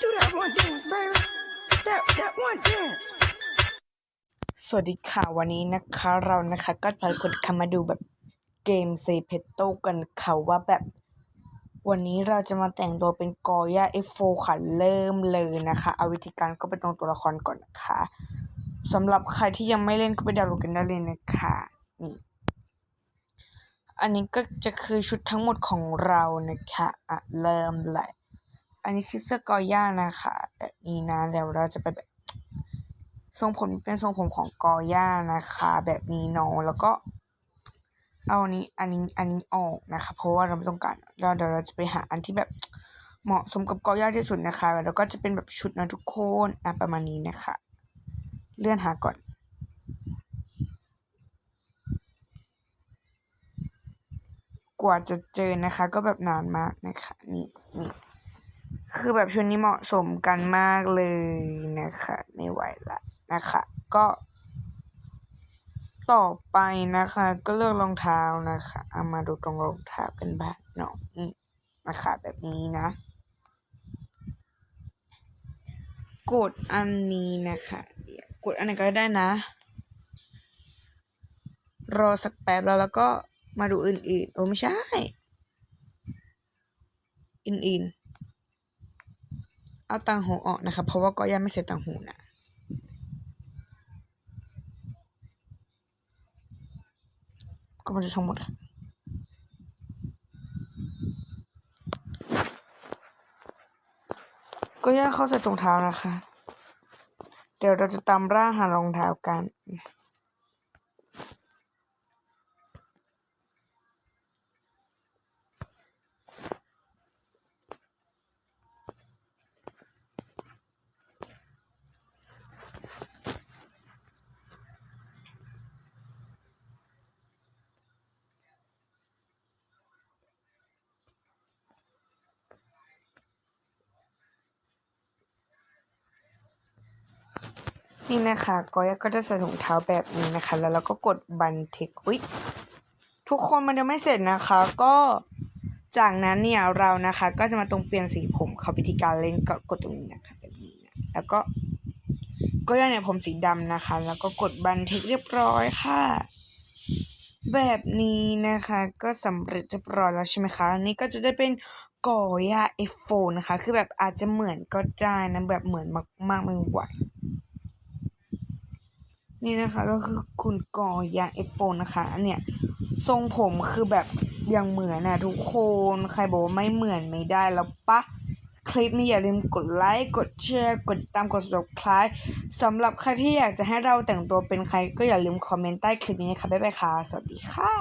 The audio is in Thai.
Do that one dance, baby. That that one dance. สวัสดีค่ะ วันนี้นะคะเรานะคะก็พาคุณคำมาดูแบบเกมเซเพโตกันค่ะว่าแบบ วันนี้เราจะมาแต่งตัวเป็นกอย่า F4 ค่ะเริ่มเลยนะคะ เอาวิธีการก็ไปตรงตัวละครก่อนนะคะสำหรับใครที่ยังไม่เล่นก็ไปดาวน์โหลดกันได้เลยนะคะนี่อันนี้ก็จะคือชุดทั้งหมดของเรานะคะอะเริ่มเลย อันนี้คือเสื้อกอย่านะคะแบบนี้นะแล้วเราจะไปแบบทรงผมเป็นทรงผมของกอย่านะคะ แบบนี้เนาะแล้วก็เอาอันนี้อันนี้อันนี้ออกนะคะ เพราะว่าเราไม่ต้องการเราเดี๋ยวเราจะไปหาอันที่แบบเหมาะสมกับกอย่าที่สุดนะคะ แล้วก็จะเป็นแบบชุดนะทุกคนอะประมาณนี้นะคะ เลื่อนหาก่อน กว่าจะเจอนะคะ ก็แบบนานมากนะคะ นี่นี่ คือแบบชุดนี้เหมาะสมกันมากเลยนะคะ ไม่ไหวละนะคะ ก็ ต่อไปนะคะ ก็เลือกรองเท้านะคะเอามาดูตรงรองเท้ากันบ้างเนาะอืมนะคะแบบนี้นะ กดอันนี้นะคะเดี๋ยวกดอันไหนก็ได้นะ รอสักแป๊บแล้วแล้วก็มาดูอื่นๆโอ้ไม่ใช่ อื่นๆ เอาต่างหูออกนะคะเพราะว่าก็ยังไม่เสร็จต่างหูนะก็มาดูทั้งหมดค่ะก็ย่าเข้าใส่รองเท้านะคะ เดี๋ยวเราจะตามร่างหารองเท้ากัน นี่นะคะก็ยก็จะใส่ถุงเท้าแบบนี้นะคะ แล้วเราก็กดบันทึกอุ๊ยทุกคนมันยังไม่เสร็จนะคะ ก็จากนั้นเนี่ยเรานะคะ ก็จะมาตรงเปลี่ยนสีผมเขาวิธีการเล่นก็กดตรงนี้นะคะแบบนี้นะแล้วก็ก็ย่าเนี่ยผมสีดำนะคะ แล้วก็กดบันทึกเรียบร้อยค่ะ แบบนี้นะคะก็สำเร็จเรียบร้อยแล้วใช่ไหมคะอันนี้ก็จะได้เป็นก่อย่า F4 นะคะ คือแบบอาจจะเหมือนก็ได้นะแบบเหมือนมากๆไม่ไหว นี่นะคะก็คือคุณกอยางเอฟโฟนนะคะอันเนี้ยทรงผมคือแบบยังเหมือนนะทุกคนใครบอกว่าไม่เหมือนไม่ได้แล้วปะคลิปนี้อย่าลืมกดไลค์ กดแชร์ กดติดตาม กด subscribe สำหรับใครที่อยากจะให้เราแต่งตัวเป็นใครก็อย่าลืมคอมเมนต์ใต้คลิปนี้นะคะบ๊ายบายค่ะ สวัสดีค่ะ